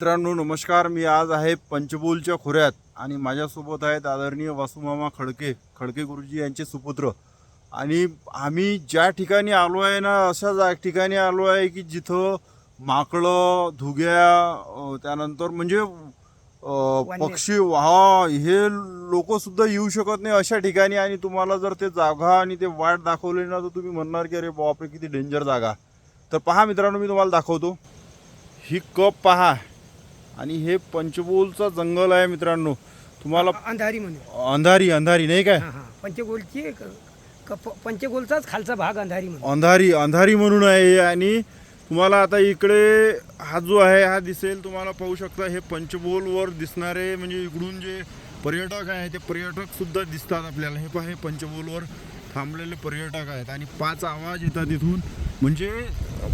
मित्रांनो नमस्कार. मी आज आहे पंचबोलच्या खोऱ्यात आणि माझ्यासोबत आहेत आदरणीय वासुमामा खडके खडके गुरुजी यांचे सुपुत्र. आणि आम्ही ज्या ठिकाणी आलो आहे ना अशा जा ठिकाणी आलो आहे की जिथं माकडं धुग्या त्यानंतर म्हणजे. पक्षी हा हे लोक सुद्धा येऊ शकत नाही अशा ठिकाणी. आणि तुम्हाला जर ते जागा आणि ते वाट दाखवली ना तर तुम्ही म्हणणार की अरे बापरे किती डेंजर जागा. तर पहा मित्रांनो मी तुम्हाला दाखवतो. ही कप पहा. आणि हे पंचबोलचा जंगल आहे मित्रांनो. तुम्हाला अंधारी म्हणून. अंधारी अंधारी नाही काय? हा हा. पंचगोलची एक- क- पंचगोलचाच खालचा भाग अंधारी म्हणून. अंधारी अंधारी म्हणून आहे हे आणि तुम्हाला आता इकडे हा जो आहे हा दिसेल तुम्हाला पाहू शकता हे पंचबोलवर दिसणारे म्हणजे इकडून जे पर्यटक आहे ते पर्यटक सुद्धा दिसतात आपल्याला. हे पहा हे पंचबोलवर थांबलेले पर्यटक आहेत. आणि पाच आवाज येतात इथून. म्हणजे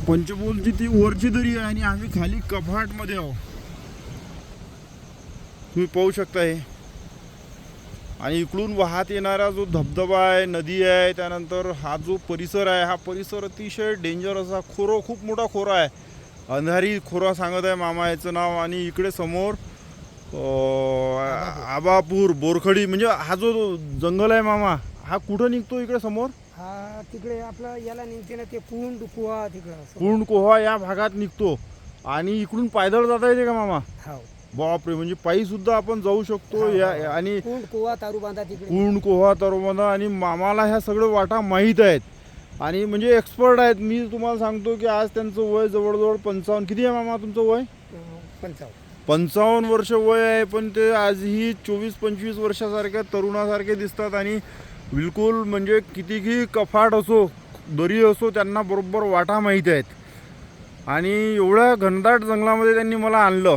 पंचबोलची ती वरची दरी आहे आणि आम्ही खाली कपाटमध्ये आहो तुम्ही पाहू शकता हे आणि इकडून वाहत येणारा जो धबधबा आहे नदी आहे त्यानंतर हा जो परिसर आहे हा परिसर अतिशय डेंजर असा खोरो खूप मोठा खोरा आहे. अंधारी खोरा सांगत आहे मामा याचं नाव. आणि इकडे समोर आबापूर बोरखडी म्हणजे हा जो जंगल आहे मामा हा कुठं निघतो इकडे समोर? हा तिकडे आपलं याला निघते ना ते पुंड कुवा तिकडं. पूर्ण कोहा या भागात निघतो. आणि इकडून पायदळ जाता येते का मामा? हो. बापरे म्हणजे पायी सुद्धा आपण जाऊ शकतो या आणि कुवा तारू बांधा तिकडे? कुंड कोहा तरोमदा आणि मामाला ह्या सगळं वाटा माहीत आहेत. आणि म्हणजे एक्सपर्ट आहेत. मी तुम्हाला सांगतो की आज त्यांचं वय जवळजवळ पंचावन्न. किती आहे मामा तुमचं वय? पंचावन्न. पंचावन्न वर्ष वय आहे पण ते आजही चोवीस पंचवीस वर्षासारख्या तरुणासारखे दिसतात. आणि बिलकुल म्हणजे कितीही कफाट असो दरी असो त्यांना बरोबर वाटा माहीत आहेत. आणि एवढ्या घनदाट जंगलामध्ये त्यांनी मला आणलं.